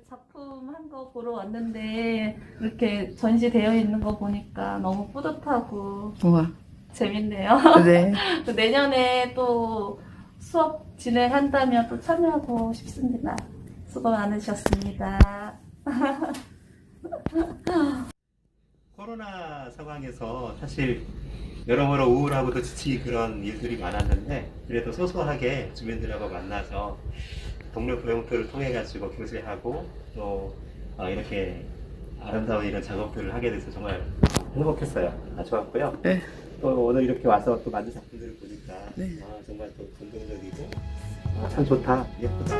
오늘 작품 한 거 보러 왔는데 이렇게 전시되어 있는 거 보니까 너무 뿌듯하고 우와. 재밌네요. 네. 또 내년에 또 수업 진행한다면 또 참여하고 싶습니다. 수고 많으셨습니다. 코로나 상황에서 사실 여러모로 우울하고도 지치기 그런 일들이 많았는데 그래도 소소하게 주민들하고 만나서 동료 보용토를 통해 가지고 교제하고 또 어, 이렇게 아름다운 이런 작업들을 하게 돼서 정말 행복했어요. 아, 좋았고요. 네. 또 오늘 이렇게 와서 또 만든 작품들을 보니까 네. 아, 정말 또 감동적이고 아, 참 좋다, 예쁘다.